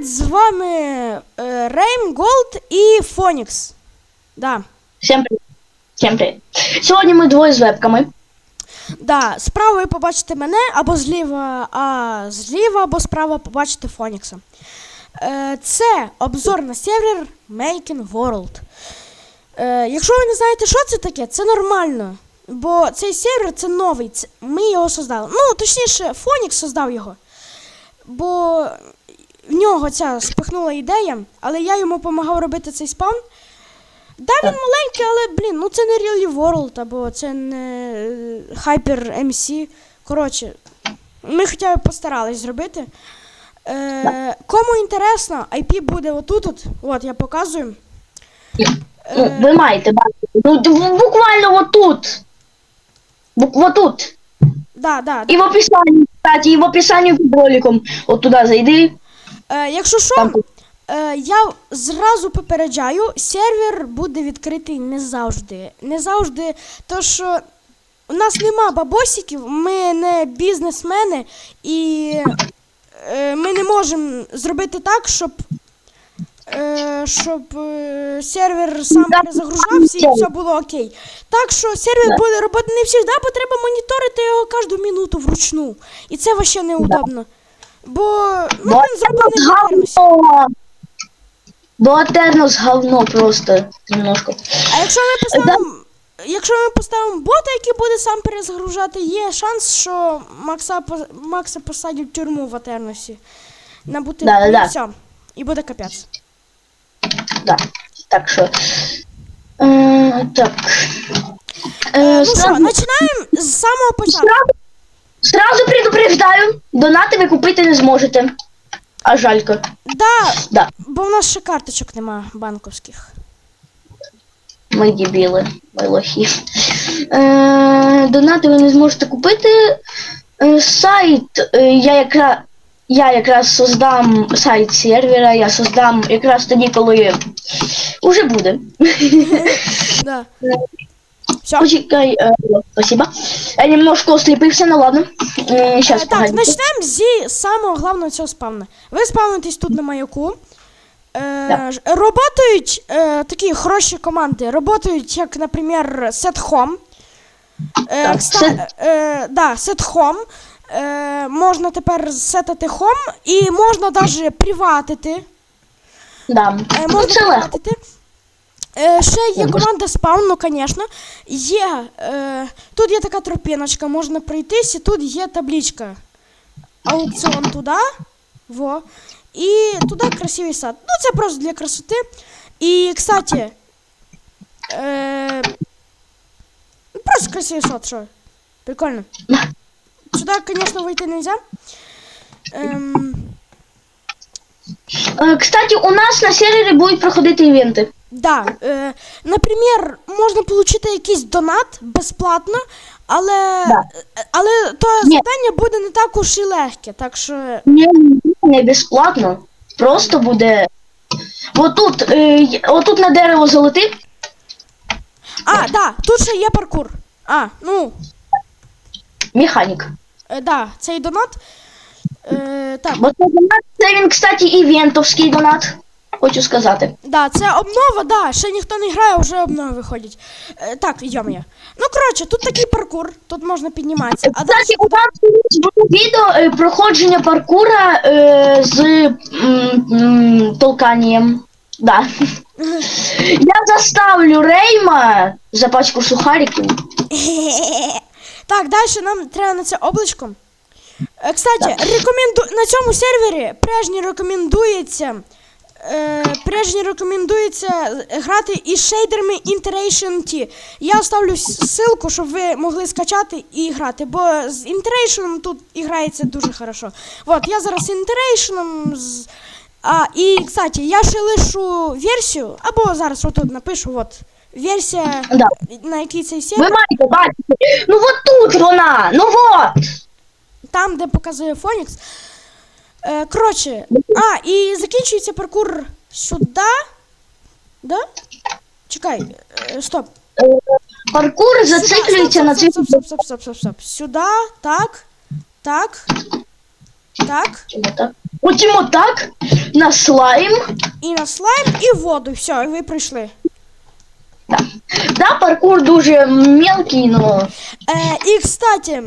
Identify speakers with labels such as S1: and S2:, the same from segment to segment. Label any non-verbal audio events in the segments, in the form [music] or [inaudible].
S1: всім привіт! З вами е, Рейм Голд і Фонікс. Да.
S2: Всем привет. Всем привет. Сьогодні ми двоє з вебками.
S1: Да, справа ви побачите мене або зліва, а зліва або справа побачите Фонікса. Е, це обзор на сервер Making World. Е, якщо ви не знаєте, що це таке, це нормально. Бо цей сервер це новий. Ми його создали. Ну, точніше, Фонікс создав його. Бо в нього ця спихнула ідея, але я йому допомагав робити цей спаун. Да, він маленький, але, блін, ну це не Really World, або це не е, Hyper MC. Коротше, ми хоча б постарались зробити. Е, кому інтересно, IP буде отут. От, от я показую.
S2: Ну, ви маєте бачити. Ну, буквально отут. Отут.
S1: Да, да,
S2: І в описанні, кстати, і в описанні під роликом. От туди зайди.
S1: Е, якщо що, е, я зразу попереджаю, сервер буде відкритий не завжди. Не завжди, то що у нас нема бабосиків, ми не бізнесмени, і е, ми не можемо зробити так, щоб. е, Щоб е, сервер сам перезагружався і все було окей. Так що сервер буде робити не завжди, бо треба моніторити його кожну минуту вручну. І це вообще неудобно. Бо ну,
S2: Бо
S1: він
S2: Атернос
S1: на
S2: говно. Бо Атернос говно просто немножко.
S1: А якщо ми поставимо. Якщо ми поставимо бота, який буде сам перезагружати, є шанс, що Макса, Макса посадять в тюрму в Атерносі. На бути
S2: Да, да.
S1: все. І буде капець.
S2: Да. Так що. Е, так.
S1: Е,
S2: Е,
S1: ну що, починаємо з самого початку.
S2: Сразу, предупреждаю, донати ви купити не зможете. А жалько.
S1: Да,
S2: Да,
S1: бо в нас ще карточок нема банковських.
S2: ми дебіли, ми лохи. Е, донати ви не зможете купити. Е, сайт, е, я якраз. Я якраз создам сайт сервера, я создам якраз тоді, коли уже буде. [laughs]
S1: Да. Все.
S2: Почекай, е, спасибо. Я немножко осліпився, ну ладно. Е, щас,
S1: Е, так,
S2: погоди.
S1: почнемо зі самого головного цього спавна. Ви спавнитесь тут на маяку. Е,
S2: Да.
S1: ж- Работають е, такі хороші команди. Работають, як, наприклад, SetHome. Е,
S2: Так,
S1: кста-
S2: Set-
S1: е, да, SetHome. Е, можна тепер сетати home і можна навіть приватити.
S2: Да.
S1: Е,
S2: Ну,
S1: можна
S2: це легко.
S1: приватити. Е, ще є
S2: Ой,
S1: команда спаун, ну, звісно. Є, е, тут є така тропіночка, можна пройтись, і тут є табличка. Аукціон туди. Во. І туди красивий сад. Ну, це просто для красоти. І, кстати, е, просто красивий сад, що? Прикольно. Сюди, звісно, вийти не можна. Ем,
S2: Е, Кстати, у нас на сервері будуть проходити івенти.
S1: Да, е, наприклад, можна отримати якийсь донат безплатно, але,
S2: Да.
S1: але то
S2: Ні.
S1: завдання буде не так уж і легке. Так що.
S2: Ні, не безплатно. Просто буде. Отут, е, отут на дерево залети.
S1: А, да, тут ще є паркур. А, ну,
S2: Механік.
S1: е, да, цей донат. Е, так,
S2: Бо це донат, це він, кстати, івентовський донат. Хочу сказати.
S1: да, це обнова, да, ще ніхто не грає, вже обнови виходять. Е, так, йдемо я. Ну, коротше, тут такий паркур, тут можна підніматися. А далі
S2: Кстати, у нас було відео е, проходження паркура е, з м, м, толканням. Да. Я заставлю Рейма за пачку сухариків. [laughs]
S1: Так, далі нам треба на це облачко. Е, Кстати, рекоменду... на цьому сервері прежні рекомендується. Е, прежні рекомендується грати із шейдерами Iteration T. Я оставлю ссылку, щоб ви могли скачати і грати, бо з Iteration тут і грається дуже хорошо. От, я зараз з Iteration. З... А, і, кстати, я ще лишу версію, або зараз отут напишу, от, версія,
S2: Да.
S1: на якій цей сервер.
S2: Ви маєте бачити. Ну от тут вона! Ну от!
S1: там, де показує Фонікс. Е, коротше, а, і закінчується паркур сюди. Да? Чекай, е, стоп.
S2: Е, Паркур
S1: Сюди,
S2: зациклюється
S1: стоп,
S2: на
S1: стоп,
S2: цих.
S1: стоп, стоп, стоп, стоп, стоп, стоп. Сюди, так, так. Так.
S2: Потім отак. Потім отак. На слайм.
S1: І на слайм, і в воду. Все, і ви прийшли.
S2: Да, паркур дуже мелкий, но.
S1: Е, і, кстати,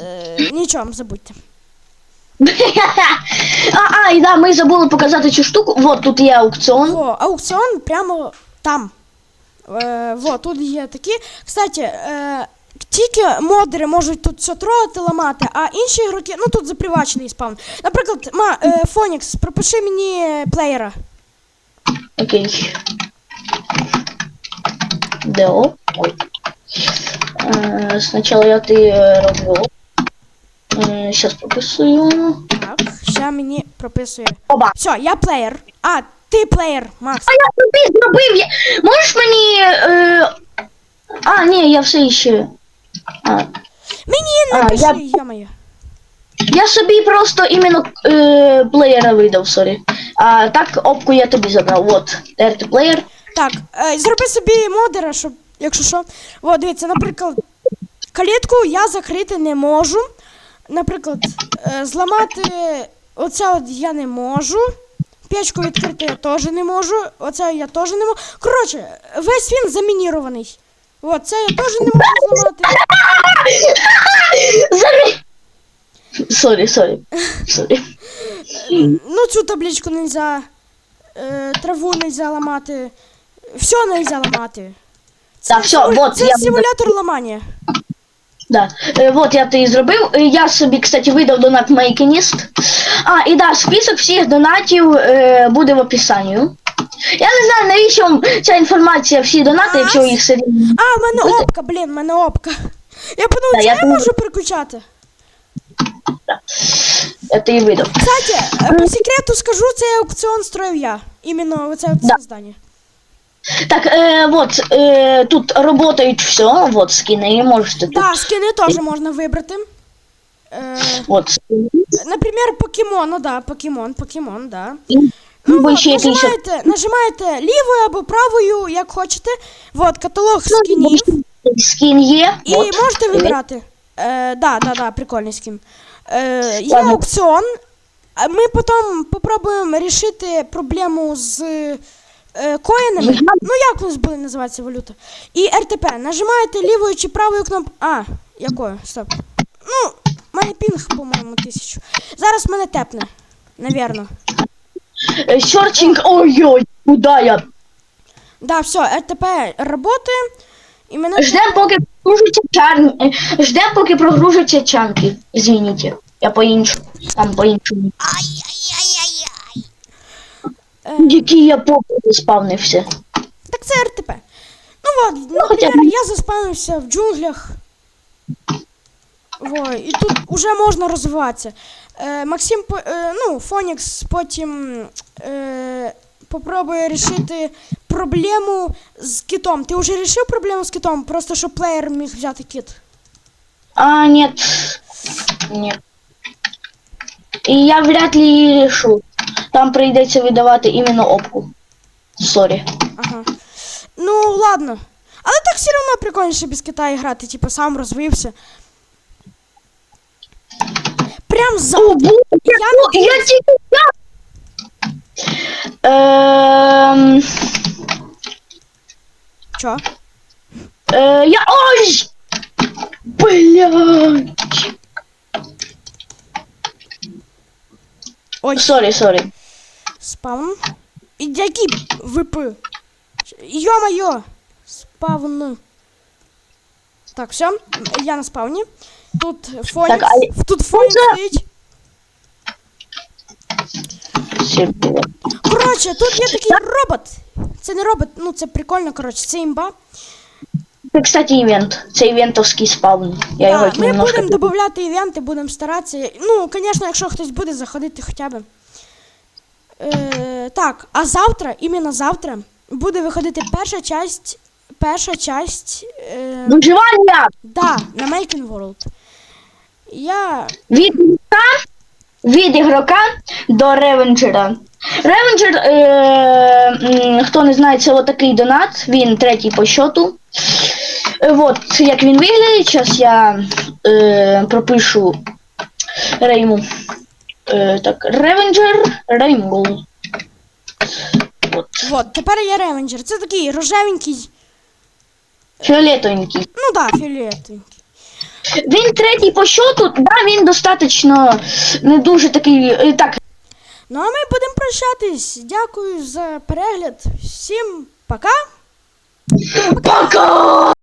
S1: е, нічого, забудьте.
S2: А, а, і да, ми забули показати цю штуку. Вот тут є аукціон.
S1: Во, аукціон прямо там. Е, во, тут є такі. Кстати, е, тільки модери можуть тут все трогати, ламати, а інші ігроки, ну тут за привачний спавн. Наприклад, ма, е, Фонікс, пропиши мені плеєра.
S2: Окей. Део. Е, Спочатку я ти е, роблю. Зараз прописую.
S1: Так, ще мені прописує.
S2: Оба.
S1: Все, я плеєр. А, ти плеєр, Макс.
S2: А я тобі зробив. Я... Можеш мені. Е... А, ні, я все ще. А,
S1: Мені
S2: А,
S1: напиши,
S2: я-
S1: моє.
S2: я собі просто іменно е, плеєра видав, сорі. А так опку я тобі забрав. Вот. RT плеєр.
S1: Так, е, зроби собі модера, щоб, якщо що. О, дивіться, наприклад, калітку я закрити не можу. Наприклад, е, зламати оце от я не можу. Печку відкрити я теж не можу. Оце я теж не можу. Коротше, весь він замінірований. От, це я теж не можу зламати.
S2: Сорі, сорі. Сорі.
S1: Ну, цю табличку нельзя. Е, траву нельзя ламати. Все нельзя ламати.
S2: Так, все,
S1: симу-
S2: вот
S1: це
S2: я
S1: симулятор ламання.
S2: Да. Е, вот я тобі зробив. Е, Я собі, кстати, видав донат Мейкініст. А, і да, список всіх донатів е, буде в описанні. Я не знаю, навіщо вам ця інформація, всі донати,
S1: А,
S2: якщо їх все рівно.
S1: А, в мене опка, блін, в мене опка. Я подумав,
S2: Та
S1: чи
S2: я
S1: я, можу переключати.
S2: Я тобі видав.
S1: Кстати, е, по секрету скажу, цей аукціон строїв я. Іменно оце от
S2: Да.
S1: здання.
S2: Так, е, вот, е, тут работають все, вот скини, і можете тут.
S1: Да, скини теж можна вибрати. Е,
S2: Вот скини.
S1: наприклад, покемон, ну да, покемон, покемон, да. Ну, вот, нажимаєте, нажимаєте лівою або правою, як хочете. Вот, каталог скінів.
S2: Скін є.
S1: І
S2: вот.
S1: можете вибирати. Е, да, да, да, прикольний скін. Е, є аукціон. Ми потім попробуємо рішити проблему з е, коїнами. Ну, як у нас буде називатися валюта? І РТП. Нажимаєте лівою чи правою кнопкою. А, якою? Стоп. Ну, в мене пінг, по-моєму, тисячу. Зараз мене тепне. Навірно.
S2: Е, Серчинг, ой-ой, куди я?
S1: Да, все, РТП працює. І мене
S2: Ждем, поки прогружаться чан... е, Ждем, поки прогружаться чанки. Извините. Я по-іншому. Там по-іншому.
S1: Е,
S2: Які я поки заспавнився.
S1: Так це РТП. Ну от,
S2: хоча
S1: наприклад, я заспавнився в джунглях. Во, і тут уже можна розвиватися. Е, Максим, по- е, ну, Фонікс потім е, попробує рішити проблему з китом. Ти вже рішив проблему з китом? Просто щоб плеєр міг взяти кит.
S2: А, нет. Нет. І я вряд ли її решу. Там прийдеться видавати іменно опку. Сорі.
S1: Ага. Ну, ладно. Але так все одно прикольніше без кита грати, типу, сам розвився. Прям за.
S2: О, боже,
S1: Я
S2: ну, я тільки я. Ем,
S1: Чо?
S2: е, я. Ой! Блядь.
S1: Ой.
S2: Сорі, сорі.
S1: Спавн. І Який ВП? Йо-моє! Спавн. Так, все, я на спавні. Тут Фонікс.
S2: Так, а-
S1: Тут Фонікс стоїть. Коротше, тут є такий робот. Це не робот, ну це прикольно, коротше, це імба.
S2: Це, кстати, івент. Це івентовський спавн. Я його
S1: Так, ми будемо додати івенти, будемо старатися. Ну, звісно, якщо хтось буде заходити хоча б. Е, так, а завтра, іменно завтра, буде виходити перша часть. Перша часть. Е,
S2: Виживання!
S1: Да, на Making World. Я.
S2: Від ігрока, від ігрока до ревенджера. Ревенджер, е, м, хто не знає, це отакий донат, він третій по счету. Е, от як він виглядає, зараз я е, пропишу Рейму. Е, так, Ревенджер, Рейму. От.
S1: Вот, тепер є ревенджер. Це такий рожевенький,
S2: Фіолетовенький.
S1: ну да, фіолетовий.
S2: Він третій по счету, да, він достатньо не дуже такий. е, Так,
S1: Ну а ми будемо прощатись. Дякую за перегляд. Всім пока.
S2: пока!